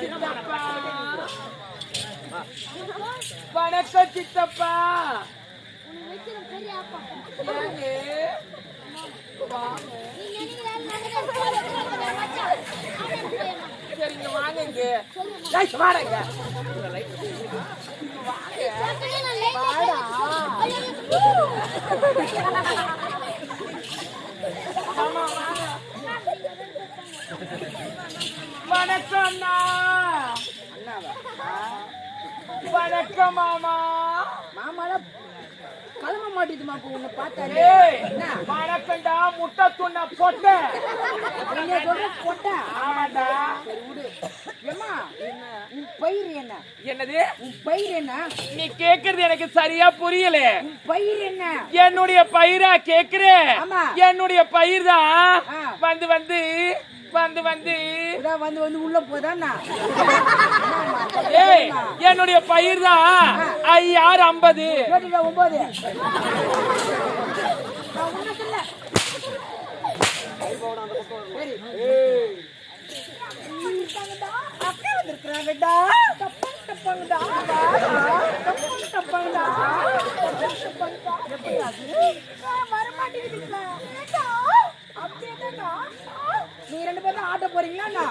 சித்தப்பா. வணக்கம் சித்தப்பா. சரிங்க வாங்க. இங்க வாடங்க. ஐயோ, ஆமா வாங்க வணக்கம் அண்ணா. வணக்கம் மாமா. மாமால கிளம்ப மாட்டேதுமா இப்போ உன்னை பார்த்தாரு ஏய் வணக்கம்டா முட்டை துண்ண பொட்டை. பொட்டா. ஆமாடா உன் பயிர் என்ன? என்னது? உன் பயிர் என்ன? நீ கேக்குறது எனக்கு சரியா புரியல. உன் பயிர் என்ன? என்னுடைய பயிரா கேக்குற. என்னுடைய பயிர் தான். வந்து வந்து. வந்து வந்து. வந்து வந்து உள்ள போதானா ஏய் என்னுடைய பயிர் தான் ஐயாறு ஐம்பது. ஒன்பது வந்திருக்கிறாங்கடா அப்படியே தானா நீ ரெண்டு பேரும் ஆட்ட போறீங்களா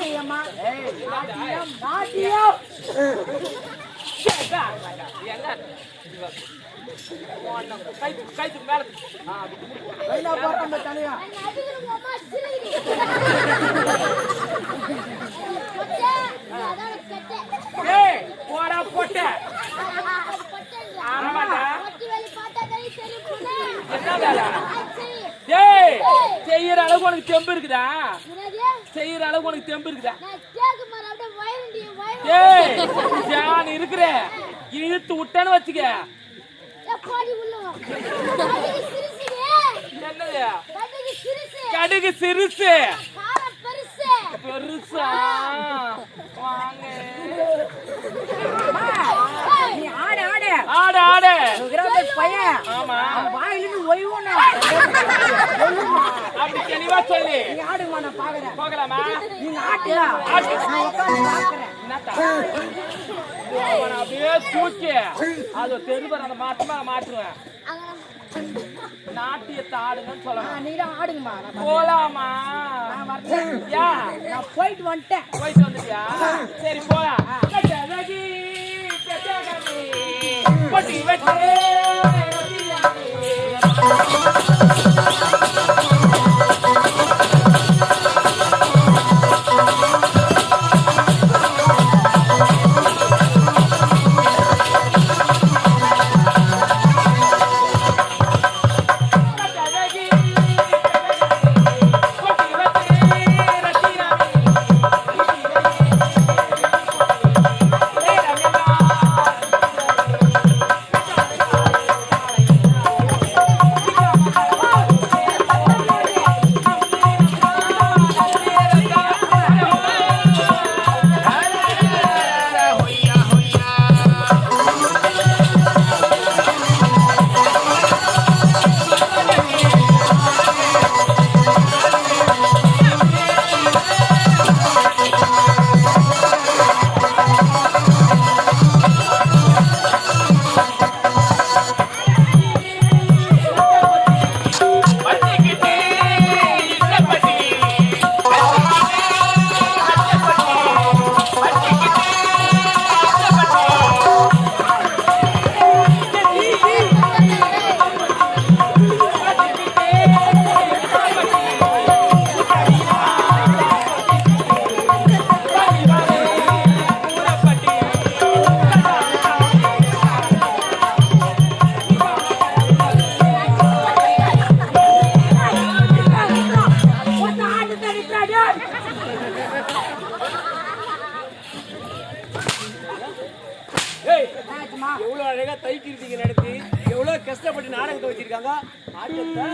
செய்யம்மா நாட்டியம் நாட்டியம் போடா பொட்டை. ஆமாடா. என்ன வேலை? செய்யற அளவுக்கு உனக்கு தெம்பு இருக்குதா? செய்யற அளவுக்கு உனக்கு தெம்பு இருக்குதா நான். ஏய் ஜான் இருக்கிற இழுத்து விட்டேன்னு வச்சுக்க. கடுகு சிறுசுடி. என்னது கடுகு சிறுசு. கடுகு சிறுசு காரம் பெருசு. பெருசா வாங்க நீ ஆடு ஆடு ஆடு ஆடு கிராம பையன் ஆமா அவன் வாயிலிருந்து ஒய்வோனா அப்படி தெளிவா சொல்லு. நீ ஆடுமா நான் பாக்குறேன் போகலாமா? நீங்க ஆட்டுடா ஆட்டு. நான் உட்காந்து பாக்குறேன். என்னத்தா? அவனை அப்படியே தூக்கி. அது தெருவர் அந்த மாட்டமா மாட்டுவேன். நாட்டியத்தை ஆடுங்கன்னு சொல்லணும். நீ தான் ஆடுங்கம்மா. போலாமா யா? நான் போயிட்டு வந்துட்டேன். போயிட்டு வந்துட்டியா? சரி பொட்டி வச்சு தைக்கிருத்தீங்க நடத்தி? எவ்வளவு கஷ்டப்பட்டு நாடகத்தை வச்சிருக்காங்க ஆட்டத்தை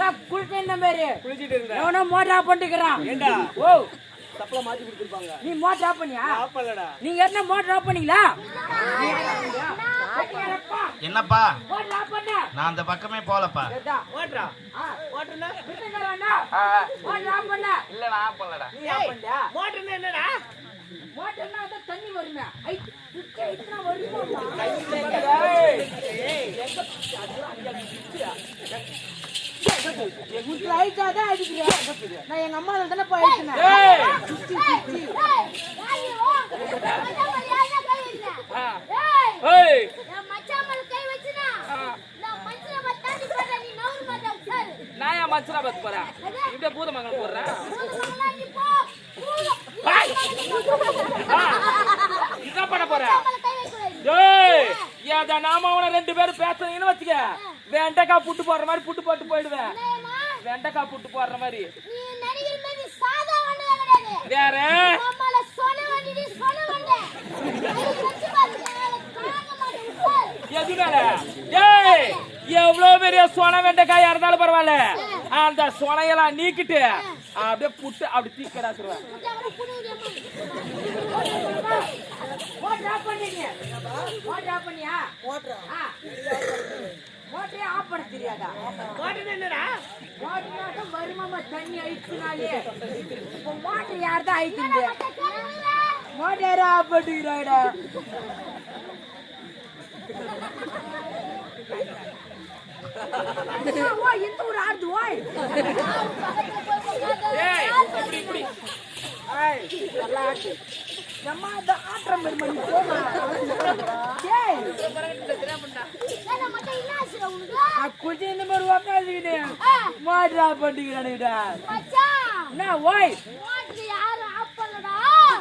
நான் குளிப்பேன் பேரு குளிச்சிட்டு இருந்தேன் மோட்டா பண்ணிக்கிறான் ஏண்டா? ஓ. தப்பலா மாத்தி கொடுத்துருப்பாங்க. நீ மோட்டர் ஆஃப் பண்ணியா? ஆப்பல்லடா. நீங்க என்ன மோட்டர் ஆஃப் பண்ணீங்களா? என்னப்பா? நான் அந்த பக்கமே போலப்பா. ஓட்டுறா. ஓட்டுனா ஓடுறா பண்ண. இல்ல நான் பண்ணலடா. நீ ஏன் பண்ணா மோட்டர்னா என்னடா? மோட்டர்னா வந்து தண்ணி வருமே. ஐ சுத்தி ஐட்டா தான் அடிக்கிறேன் நான் எங்க அம்மா தானே போய் அடிச்சேன் ஏதா நாம அவன ரெண்டு பேரும் பேசுறீங்கன்னு வச்சுக்க. வெண்டைக்காய் புட்டு போடுற மாதிரி புட்டு போட்டு போயிடுவேன்? வெண்டைக்காய் புட்டு போடுற மாதிரி. வேற நம்மால சொன வண்டிடி, சொன வண்டை. கை வச்சு பாரு, என்னால தாங்க மாட்டேன், உட்காரு. எது மேல? ஏய் எவ்வளவு பெரிய சொன வெண்டைக்காயா இருந்தாலும் பரவாயில்ல. அந்த சொனையெல்லாம் நீக்கிட்டு அப்படியே புட்டு அப்படி தீக்கடா சொல்லுவேன் ஓட்டா பண்ணீங்க ஓட்டா பண்ணியா? ஓட்டுறா ஆ. மோட்டரே ஆஃப் பண்ண தெரியாதா? மோட்டர்னா என்னடா? மோட்டர்னாட்டம் வருமாமா தண்ணி அழிச்சுனாலே இப்போ மோட்டர் யார் தான் கேளுங்கடா. மோட்டர் ஆஃப் பண்ணிக்கிறாடா ஓ இந்த ஒரு ஆடுது ஓய். ஏய் இப்படி இப்படி. ஏய் நல்லா ஆட்டு. நம்ம அந்த ஆட்டம் பெருமணி போமா? கொஞ்சம் இந்த மாதிரி உக்காந்துக்கிட்டு. ஆஃப் பண்ணிக்கிறானுடா என்ன ஓய்.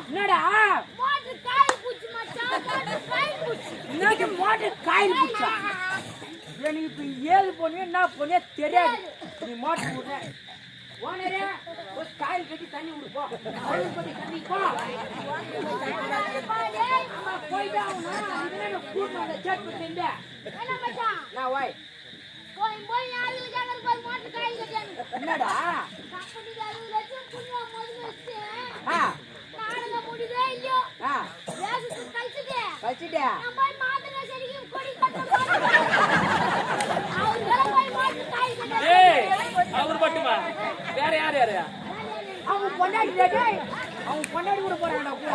என்னடா. இன்னைக்கு மோட்டர் காயில் பிடிச்சா எனக்கு இப்ப ஏழு பொண்ணு என்ன பொண்ணே தெரியாது. நீ மோட்டர் விடுற ஓனரே காயில் கட்டி தண்ணி விடுப்போம் காயில் கட்டி தண்ணி. என்னடா? கழிச்சுட்டு, அவர் மட்டுமா? வேற யார் யாரு? அவங்க பொண்டாடி டேய். அவங்க பொண்டாடி கூட போறாங்கடா கூட.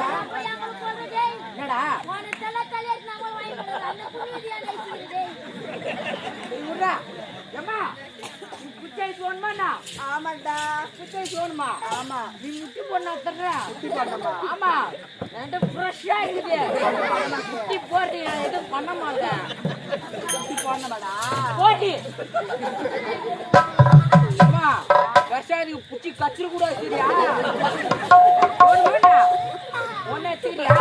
என்னடா? உன்னை தலை தலையாட்டி நம்ம வாங்கி கொடுக்குறது, அந்த புண்ணியத்தையா நினைச்சுக்கிட்டு டேய். ஏம்மா? நீ குச்சை சோணுமாண்ணா ஆமாண்டா. குச்சை சோணுமா ஆமா. நீ முட்டி பொண்ணா தர்ற? முட்டி பண்ணமா ஆமா. என்கிட்ட ஃப்ரெஷ்ஷா இருக்குது முட்டி போட்டு நான் எதுவும் பண்ண மாட்டேன். முட்டி போடணுமாடா? போட்டி இதுக்கு புச்சி கச்சிரு கூட சரியா ஒண்ணு சரியா?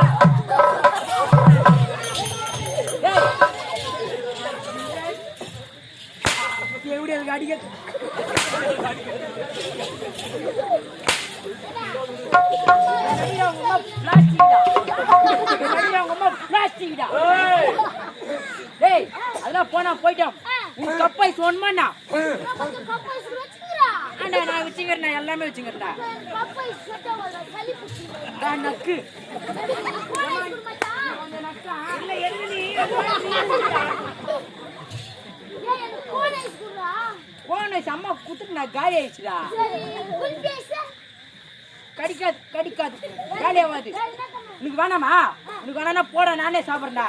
எப்படி அதுக்கு அடிக்க டேய் அதெல்லாம் போனா போயிட்டோம். பைசு ஒன்றுமாண்ணா அண்ணா நான் வச்சுக்கிறேண்ணா எல்லாமே வச்சுக்கிறேன்டா. நக்கு. கோனை அம்மா குத்துட்டு நான் காலி ஆயிடுச்சுடா. கடிக்காது கடிக்காது. காலி ஆகாது. உனக்கு வேணாமா? உனக்கு வேணாம்னா போட நானே சாப்பிட்றேன்டா.